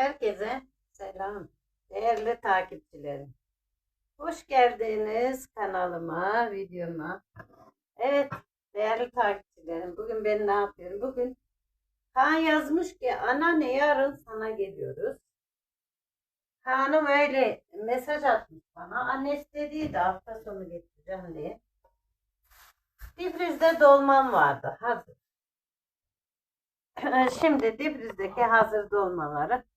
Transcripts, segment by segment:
Herkese selam. Değerli takipçilerim. Hoş geldiniz kanalıma, videoma. Evet, değerli takipçilerim. Bugün ben ne yapıyorum? Bugün Kaan yazmış ki anneanne yarın sana geliyoruz. Kaan'ım öyle mesaj atmış bana. Annesi dediydi hafta sonu getireceğim diye. Difriz'de dolmam vardı hazır. Şimdi Difriz'deki hazır dolmaları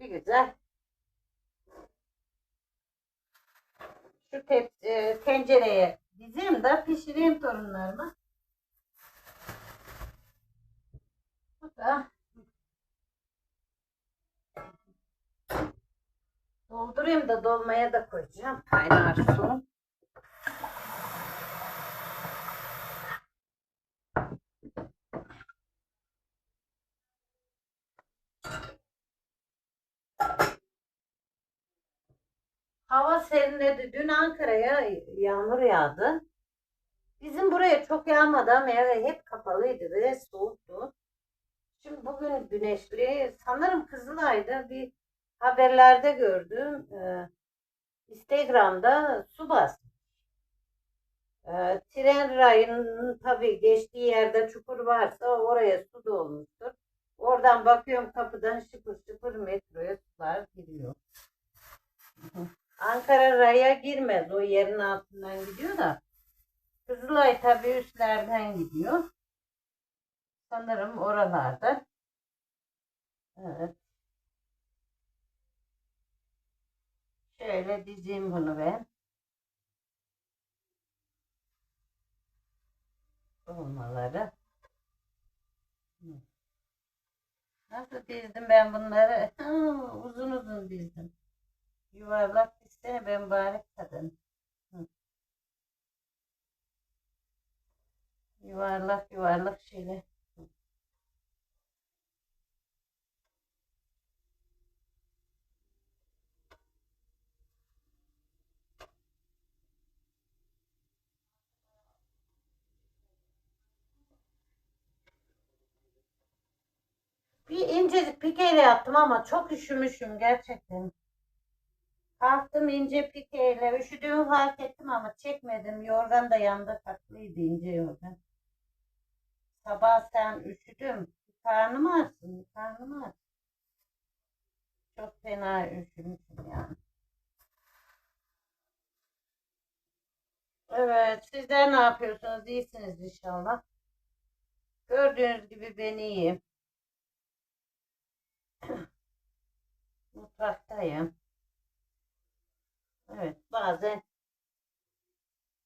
bir güzel şu tep e, tencereye dizeyim de pişireyim torunlarıma. Bu da doldurayım da dolmaya da koyacağım. Kaynar su. Serinledi. Dün Ankara'ya yağmur yağdı. Bizim buraya çok yağmadı ama eve hep kapalıydı ve soğuktu. Şimdi bugün güneşli. Sanırım Kızılay'da bir haberlerde gördüm. Ee, Instagram'da su bastı. Ee, tren rayının tabii geçtiği yerde çukur varsa oraya su dolmuştur. Oradan bakıyorum kapıdan şıpır şıpır metroya sular giriyor. Ankara raya girmez. O yerin altından gidiyor da. Kızılay tabii üstlerden gidiyor. Sanırım oralarda. Evet. Şöyle dizeyim bunu ben. Olmaları. Nasıl dizdim ben bunları? uzun uzun dizdim. Yuvarlak dizsene ben bari kadın. Hı. Yuvarlak yuvarlak şöyle. Hı. Bir incecik pikeyle yaptım ama çok üşümüşüm gerçekten. Kalktım ince pikeyle. Üşüdüğümü fark ettim ama çekmedim. Yorgan da yanında taklıydı ince yorgan. Sabah sen üşüdüm. Karnım ağrısın. Karnım ağrısın. Çok fena üşümüşüm yani. Evet. Sizler ne yapıyorsunuz? İyisiniz inşallah. Gördüğünüz gibi ben iyiyim. Mutfaktayım. Evet, bazen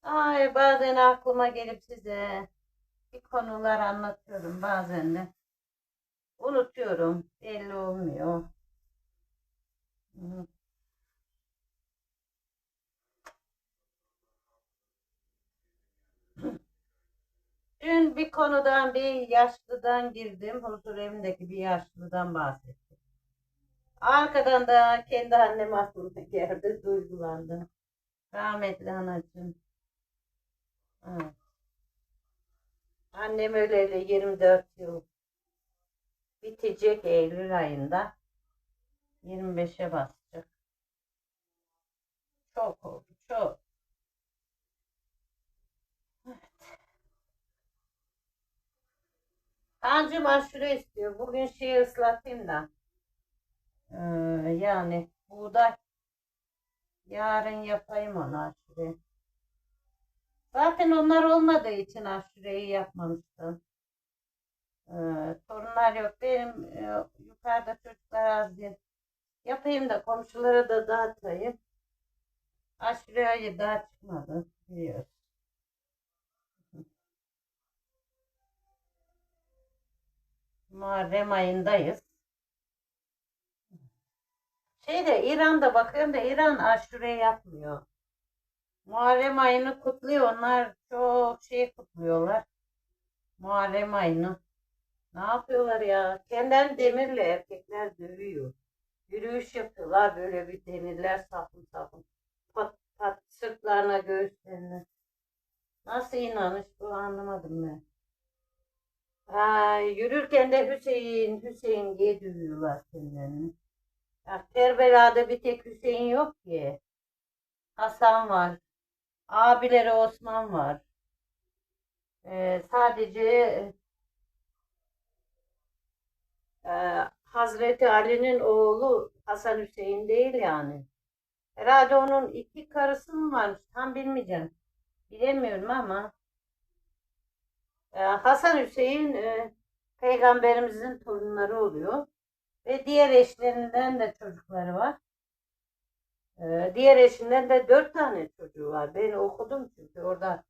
ay bazen aklıma gelip size bir konular anlatıyorum bazen de unutuyorum belli olmuyor. Dün bir konudan bir yaşlıdan girdim. Huzur evindeki bir yaşlıdan bahsettim. Arkadan da kendi annem aklıma geldi. Duygulandım. Rahmetli anacığım. Evet. Annem öleli 24 yıl bitecek Eylül ayında. 25'e basacak. Çok oldu. Çok. Kancım aşure istiyor. Bugün şey ıslatayım da. Ee, yani buğday. Yarın yapayım onu aşure. Zaten onlar olmadığı için aşureyi yapmamıştım. Ee, torunlar yok. Benim e, yukarıda çocuklar az değil. Yapayım da komşulara da dağıtayım. Aşure hayır daha çıkmadı. Biliyoruz. Muharrem ayındayız. Şeyde İran'da bakıyorum da İran aşure yapmıyor. Muharrem ayını kutluyor. Onlar çok şey kutluyorlar. Muharrem ayını. Ne yapıyorlar ya? Kendilerini demirle erkekler dövüyor. Yürüyüş yapıyorlar böyle bir demirler sapın sapın. Pat pat sırtlarına göğüslerine. Nasıl inanış bu anlamadım ben. Ha, yürürken de Hüseyin, Hüseyin diye dövüyorlar kendilerini. Ya Kerbela'da bir tek Hüseyin yok ki. Hasan var. Abileri Osman var. Ee, sadece e, Hazreti Ali'nin oğlu Hasan Hüseyin değil yani. Herhalde onun iki karısı mı varmış? Tam bilmeyeceğim. Bilemiyorum ama e, Hasan Hüseyin e, peygamberimizin torunları oluyor. Ve diğer eşlerinden de çocukları var. E, diğer eşinden de dört tane çocuğu var. Ben okudum çünkü orada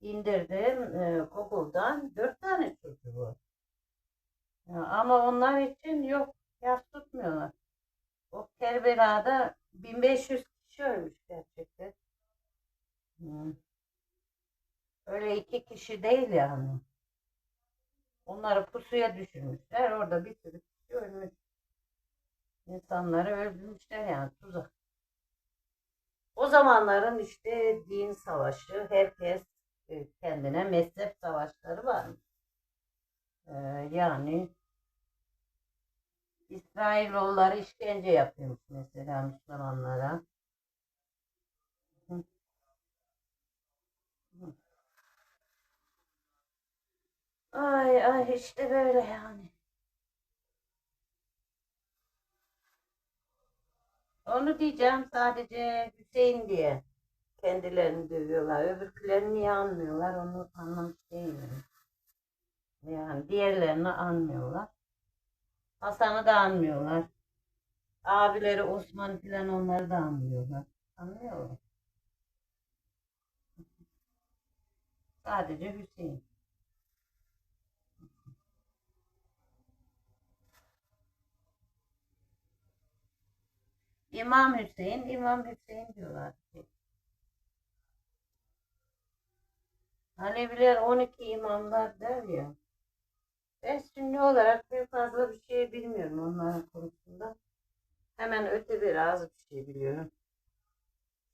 indirdim e, Google'dan dört tane çocuğu var. Ama onlar için yok. Yas tutmuyorlar. O Kerbela'da 1500 kişi ölmüş gerçekten. Hı. Öyle iki kişi değil yani. Onları pusuya düşürmüşler. Orada bir sürü kişi ölmüş. İnsanları öldürmüşler yani tuzak. O zamanların işte din savaşı, herkes e, kendine mezhep savaşları varmış. Ee, yani İsrailoğulları işkence yapıyormuş mesela Müslümanlara. Ay ay işte böyle yani. Onu diyeceğim sadece Hüseyin diye kendilerini dövüyorlar. Öbürkülerini niye anmıyorlar onu anlamış değilim. Yani diğerlerini anmıyorlar. Hasan'ı da anmıyorlar. Abileri Osman filan onları da anmıyorlar. Anlıyorlar. Sadece Hüseyin. İmam Hüseyin, İmam Hüseyin diyorlar. Aleviler 12 imamlar der ya. Ben sünni olarak pek fazla bir şey bilmiyorum onların konusunda. Hemen öte biraz bir şey biliyorum.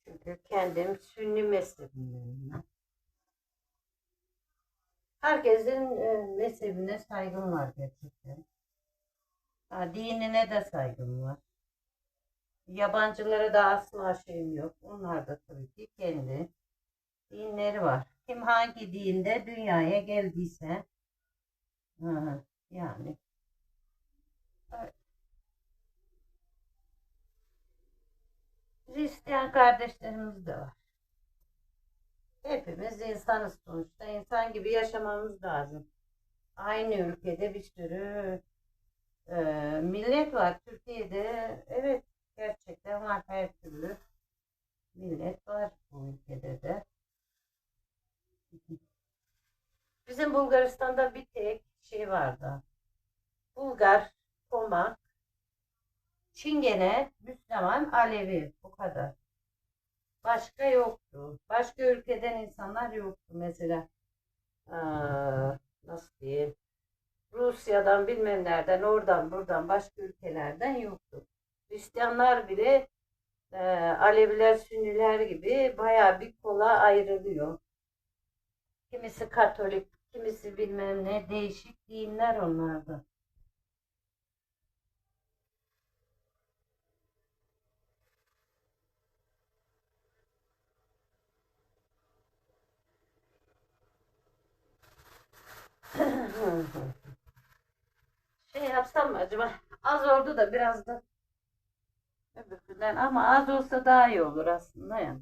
Çünkü kendim sünni mezhebindeyim. Herkesin e, mezhebine saygım var gerçekten. Ha, dinine de saygım var. Yabancılara da asla şeyim yok. Onlar da tabii ki kendi dinleri var. Kim hangi dinde dünyaya geldiyse yani evet. Hristiyan kardeşlerimiz de var. Hepimiz insanız sonuçta. İnsan gibi yaşamamız lazım. Aynı ülkede bir sürü e, millet var. Türkiye'de evet gerçekten var her türlü millet var bu ülkede de. Bizim Bulgaristan'da bir tek şey vardı. Bulgar, Komak, Çingene, Müslüman, Alevi. Bu kadar. Başka yoktu. Başka ülkeden insanlar yoktu. Mesela aa, nasıl diyeyim? Rusya'dan bilmem nereden oradan buradan başka ülkelerden yoktu. Hristiyanlar bile e, Aleviler, Sünniler gibi baya bir kola ayrılıyor. Kimisi Katolik, kimisi bilmem ne değişik dinler onlarda. şey yapsam mı acaba? Az oldu da biraz da öbürkünden ama az olsa daha iyi olur aslında yani.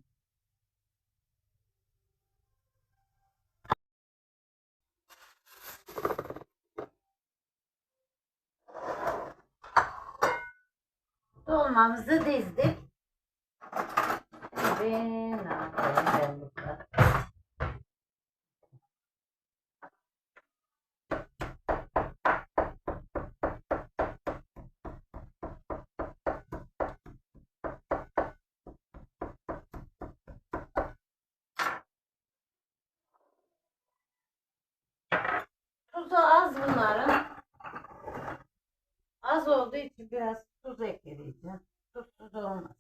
Dolmamızı dizdik. Şimdi ne yapayım ben bunların az olduğu için biraz tuz ekleyeceğim. Tuzsuz olmaz.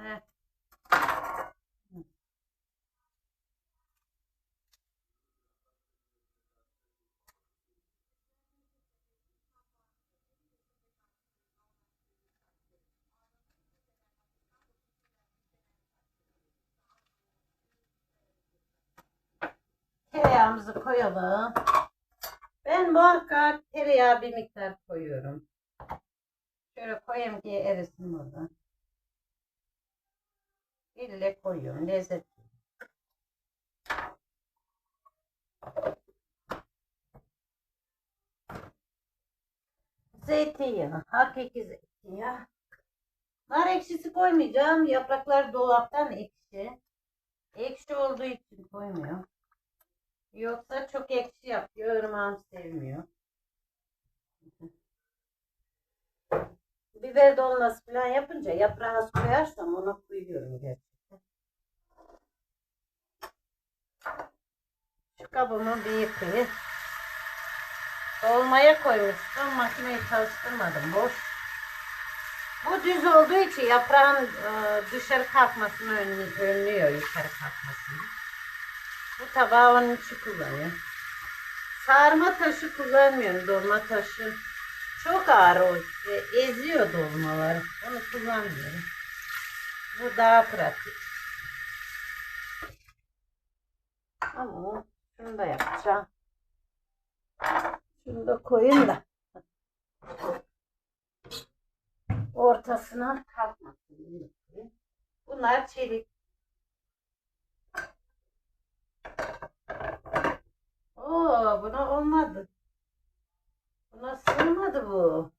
Evet. Tereyağımızı koyalım. Ben muhakkak tereyağı bir miktar koyuyorum. Şöyle koyayım ki erisin burada. İlle koyuyorum. Lezzetli. Zeytinyağı. Hakiki zeytinyağı. Nar ekşisi koymayacağım. Yapraklar dolaptan ekşi. Ekşi olduğu için koymuyorum. Yoksa çok ekşi yapıyor. Irmağım sevmiyor. Biber dolması falan yapınca yaprağı koyarsam ona koyuyorum gerçekten. Şu kabımı bir yıkayayım. Dolmaya koymuştum. Makineyi çalıştırmadım. Boş. Bu düz olduğu için yaprağın e, dışarı kalkmasını önlü- önlüyor yukarı kalkmasını. Bu tabağı onun için kullanıyorum. Sarma taşı kullanmıyorum. Dolma taşı çok ağır o. e, eziyor dolmaları. Onu kullanmıyorum. Bu daha pratik. Ama şunu da yapacağım. Şunu da koyayım da. Ortasına kalkmasın. Bunlar çelik. Oo, buna olmadı. Buna sığmadı bu.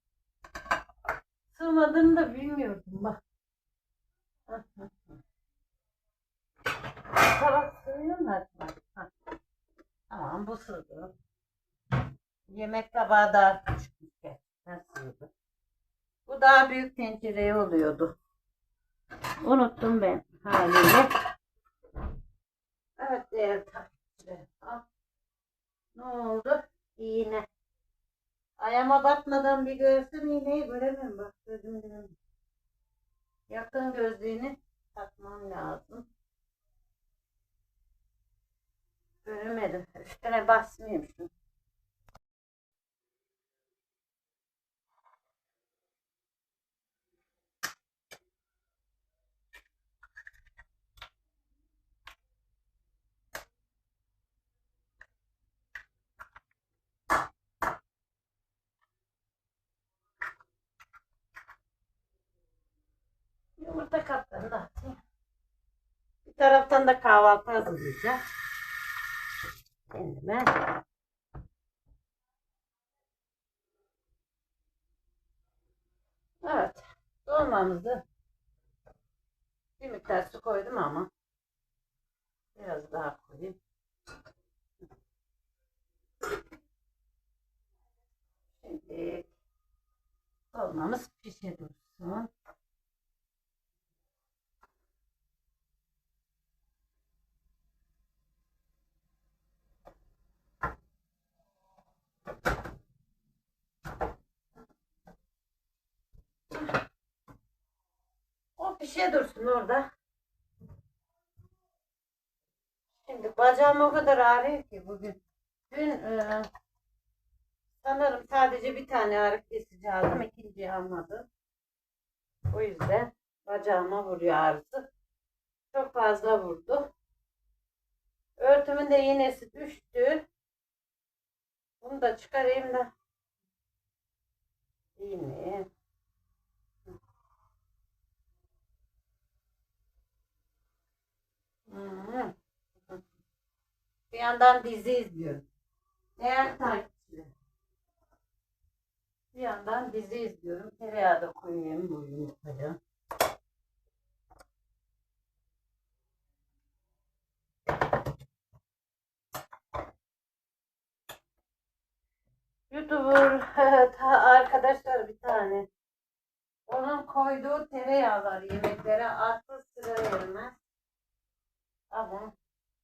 Sığmadığını da bilmiyordum bak. Tabak sığıyor mu. Tamam bu sığdı. Yemek tabağı daha küçük. gerçekten sığdı. Bu daha büyük tencereye oluyordu. Unuttum ben haliyle. Evet değerli takipçilerim. Ah. Ne oldu? İğne. Ayağıma batmadan bir görsem iğneyi göremem. Bak gözüm göremem. Yakın gözlüğünü takmam lazım. Göremedim. Üstüne basmayayım şunu. Yumurta kaplarını da atayım. Bir taraftan da kahvaltı hazırlayacağım. Kendime. Evet. Dolmamızı bir miktar su koydum ama biraz daha koyayım. Şimdi dolmamız pişe dursun. O pişe dursun orada. Şimdi bacağım o kadar ağrıyor ki bugün. Dün e, sanırım sadece bir tane ağrı kesici aldım. ikinciyi almadım. O yüzden bacağıma vuruyor ağrısı. Çok fazla vurdu. Örtümün de iğnesi düştü. Bunu da çıkarayım da. İğne. Bir yandan dizi izliyorum. Değerli takipçiler. Bir yandan dizi izliyorum. Tereyağı da koyayım bu yumurtaya. YouTuber arkadaşlar bir tane. Onun koyduğu tereyağlar yemeklere aklı sıra vermez. Ama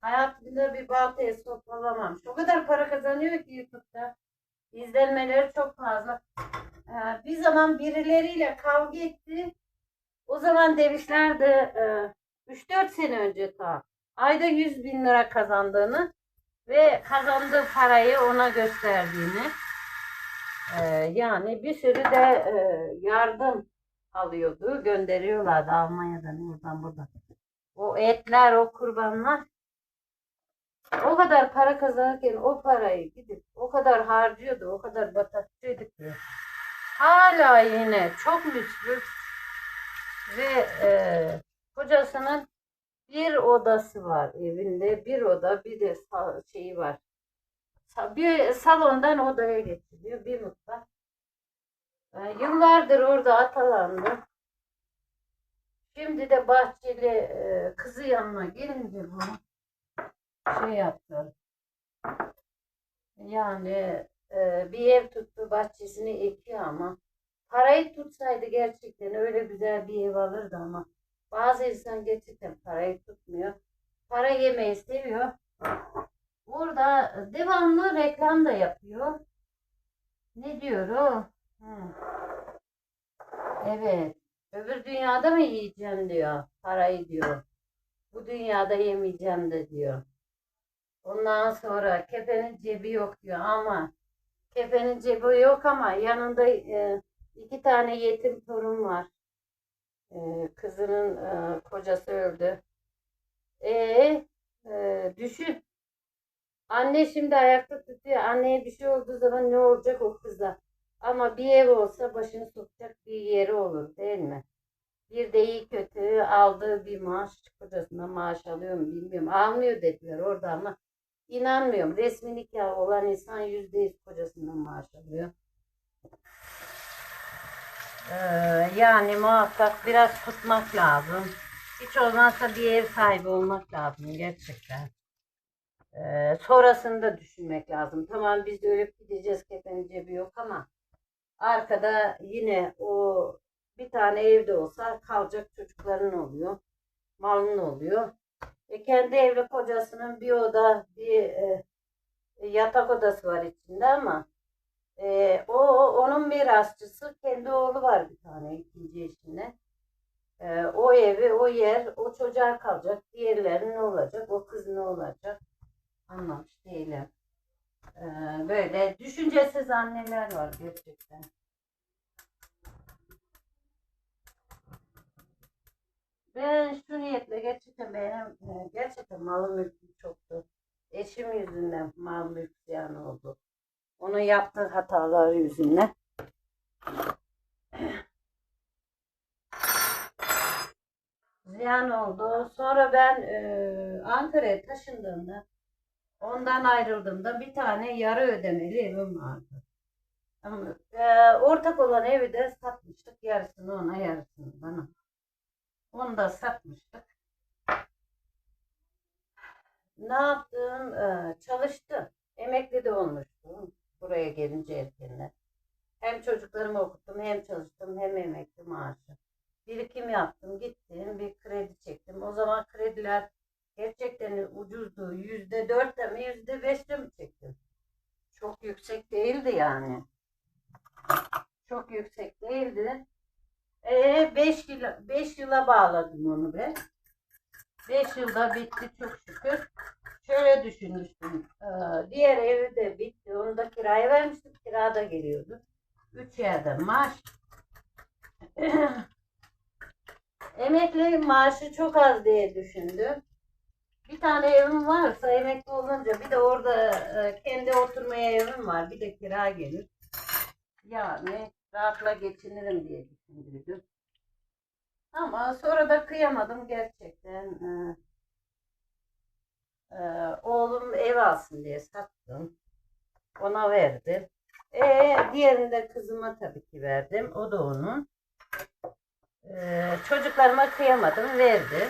hayatımda bir baltaya sopalamamış. O kadar para kazanıyor ki YouTube'da. İzlenmeleri çok fazla. Ee, bir zaman birileriyle kavga etti. O zaman demişlerdi e, 3-4 sene önce ta ayda 100 bin lira kazandığını ve kazandığı parayı ona gösterdiğini e, yani bir sürü de e, yardım alıyordu gönderiyorlardı Almanya'dan oradan buradan o etler o kurbanlar o kadar para kazanırken o parayı gidip o kadar harcıyordu o kadar batakçıydı ki hala yine çok lüksü ve e, kocasının bir odası var evinde. Bir oda bir de şeyi var. Bir salondan odaya getiriyor. Bir mutfak. E, yıllardır orada atalandı. Şimdi de bahçeli e, kızı yanına gelince bunu şey yaptı. Yani e, bir ev tuttu bahçesini ekiyor ama parayı tutsaydı gerçekten öyle güzel bir ev alırdı ama bazı insan gerçekten parayı tutmuyor. Para yemeyi seviyor. Burada devamlı reklam da yapıyor. Ne diyor o? Hı. Evet. Öbür dünyada mı yiyeceğim diyor. Parayı diyor. Bu dünyada yemeyeceğim de diyor. Ondan sonra kefenin cebi yok diyor ama kefenin cebi yok ama yanında e, iki tane yetim torun var. Ee, kızının e, kocası öldü. E, e, düşün. Anne şimdi ayakta tutuyor. Anneye bir şey olduğu zaman ne olacak o kıza? Ama bir ev olsa başını sokacak bir yeri olur değil mi? Bir de iyi kötü aldığı bir maaş kocasına maaş alıyor mu bilmiyorum. Almıyor dediler orada ama inanmıyorum. Resmi nikah olan insan yüzde yüz kocasından maaş alıyor. Ee, yani muhakkak biraz tutmak lazım. Hiç olmazsa bir ev sahibi olmak lazım gerçekten. Ee, sonrasını da düşünmek lazım. Tamam biz de ölüp gideceğiz kefenin cebi yok ama arkada yine o bir tane evde olsa kalacak çocukların oluyor. Malın oluyor. E, kendi evli kocasının bir oda bir e, yatak odası var içinde ama ee, o onun mirasçısı kendi oğlu var bir tane ikinci eşine. Ee, o evi, o yer, o çocuğa kalacak. Diğerleri ne olacak? O kız ne olacak? Anlamış değilim. Ee, böyle düşüncesiz anneler var gerçekten. Ben şu niyetle gerçekten benim e, gerçekten malım mülküm çoktu. Eşim yüzünden mal mülk ziyan oldu. Onun yaptığı hatalar yüzünden. Ziyan oldu. Sonra ben e, Ankara'ya taşındığımda ondan ayrıldığımda bir tane yarı ödemeli evim vardı. Ama, e, ortak olan evi de satmıştık. Yarısını ona yarısını bana. Onu da satmıştık. Ne yaptım? E, çalıştım. Emekli de olmuştum buraya gelince erkenden. Hem çocuklarımı okuttum, hem çalıştım, hem emekli maaşı. Birikim yaptım, gittim, bir kredi çektim. O zaman krediler gerçekten ucuzdu. Yüzde dörtte mi, yüzde beşte mi çektim? Çok yüksek değildi yani. Çok yüksek değildi. E, beş yıla, beş yıla bağladım onu ben. Beş yılda bitti çok şükür şöyle düşünmüştüm. Ee, diğer evi de bitti. Onu da kiraya vermiştim. Kira da geliyordu. Üç yerden maaş. Emekli maaşı çok az diye düşündüm. Bir tane evim varsa emekli olunca bir de orada e, kendi oturmaya evim var. Bir de kira gelir. Yani rahatla geçinirim diye düşündüydüm. Ama sonra da kıyamadım gerçekten. Ee, ee, oğlum ev alsın diye sattım. Ona verdim. E, diğerini de kızıma tabii ki verdim. O da onun. Ee, çocuklarıma kıyamadım verdim.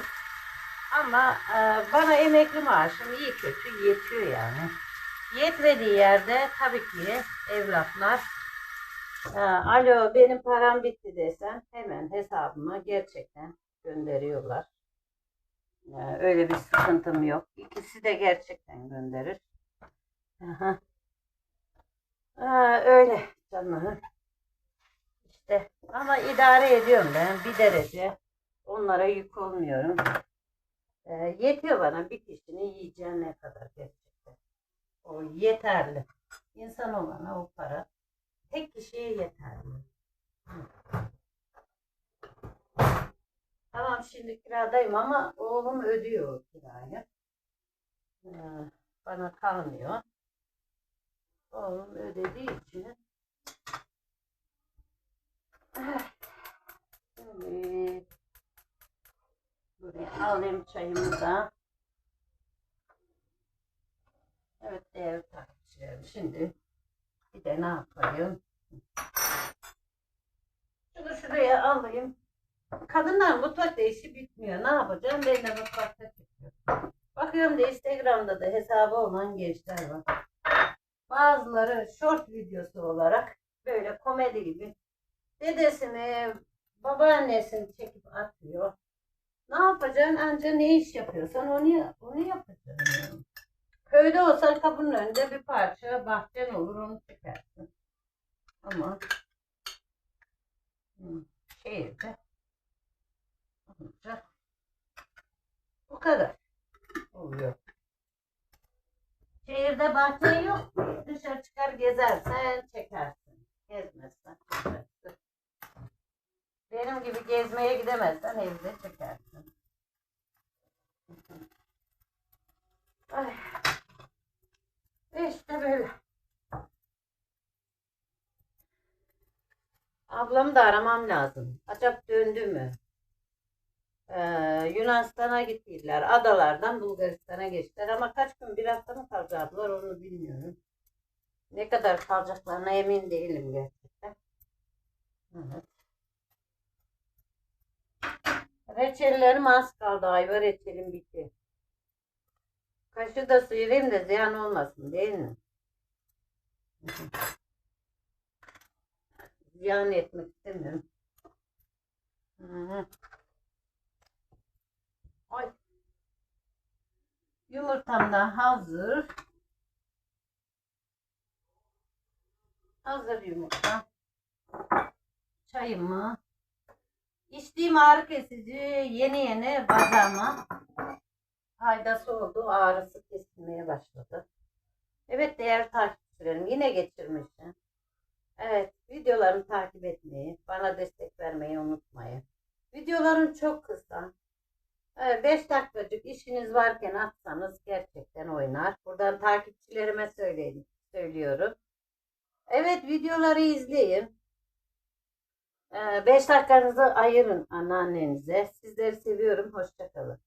Ama e, bana emekli maaşım iyi kötü yetiyor yani. Yetmediği yerde tabii ki evlatlar e, alo benim param bitti desem hemen hesabıma gerçekten gönderiyorlar. Ee, öyle bir sıkıntım yok. İkisi de gerçekten gönderir. Aha. Aa, öyle canım. İşte ama idare ediyorum ben bir derece. Onlara yük olmuyorum. Ee, yetiyor bana bir kişinin yiyeceği ne kadar gerçekten. O yeterli. İnsan olana o para tek kişiye yeterli. Hı. Tamam şimdi kiradayım ama oğlum ödüyor kirayı. Ee, bana kalmıyor. Oğlum ödediği için. Evet. Buraya alayım çayımı da. Evet değerli takipçilerim. Şimdi bir de ne yapayım? Şunu şuraya alayım. Kadınlar mutfakta işi bitmiyor. Ne yapacağım? Ben de mutfakta çıkıyorum. Bakıyorum da Instagram'da da hesabı olan gençler var. Bazıları short videosu olarak böyle komedi gibi dedesini, babaannesini çekip atıyor. Ne yapacaksın? Anca ne iş yapıyorsan onu, onu yapacaksın. Köyde olsan kapının önünde bir parça bahçen olur onu çekersin. Ama hmm, şehirde bu kadar oluyor. Şehirde bahçe yok. Dışarı çıkar gezersen çekersin. Gezmezsen çekersin. Benim gibi gezmeye gidemezsen evde çekersin. Ay. İşte böyle. Ablamı da aramam lazım. Acaba döndü mü? Ee, Yunanistan'a gittiler. Adalardan Bulgaristan'a geçtiler. Ama kaç gün bir hafta mı kalacaklar onu bilmiyorum. Ne kadar kalacaklarına emin değilim gerçekten. Evet. Reçellerim az kaldı. Ayva reçelim bitti. Kaşı da sıyırayım da ziyan olmasın değil mi? Ziyan etmek istemiyorum. Hı. Ay. Yumurtam da hazır. Hazır yumurta. Çayımı. İçtiğim ağrı kesici yeni yeni bacağıma faydası oldu. Ağrısı kesilmeye başladı. Evet değerli takipçilerim yine geçirmişim. Evet videolarımı takip etmeyi, bana destek vermeyi unutmayın. Videolarım çok kısa. 5 dakikacık işiniz varken atsanız gerçekten oynar. Buradan takipçilerime söyleyin, söylüyorum. Evet videoları izleyin. 5 dakikanızı ayırın anneannenize. Sizleri seviyorum. Hoşçakalın.